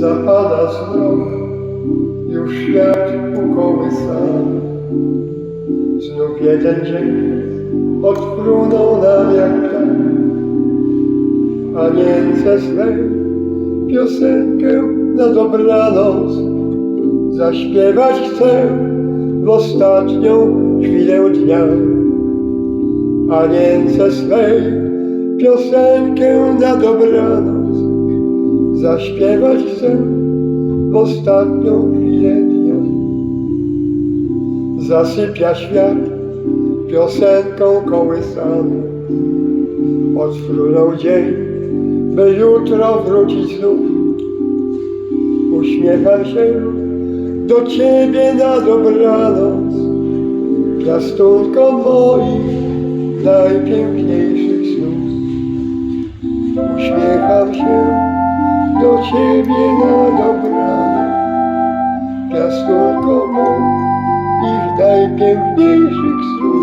Zapada zmrok, już świat ukołysany. Znów jeden dzień odfrunął nam jak ptak. Panience swej piosenkę na dobranoc zaśpiewać chcę w ostatnią chwilę dnia. Panience swej piosenkę na dobranoc zaśpiewać chcę w ostatnią chwilę dnia. Zasypia świat piosenką kołysaną. Odfrunął dzień, by jutro wrócić znów. Uśmiecham się do Ciebie na dobranoc, piastunko moich najpiękniejszych snów. Uśmiecham się do Ciebie na dobranoc, piastunko moich najpiękniejszych snów.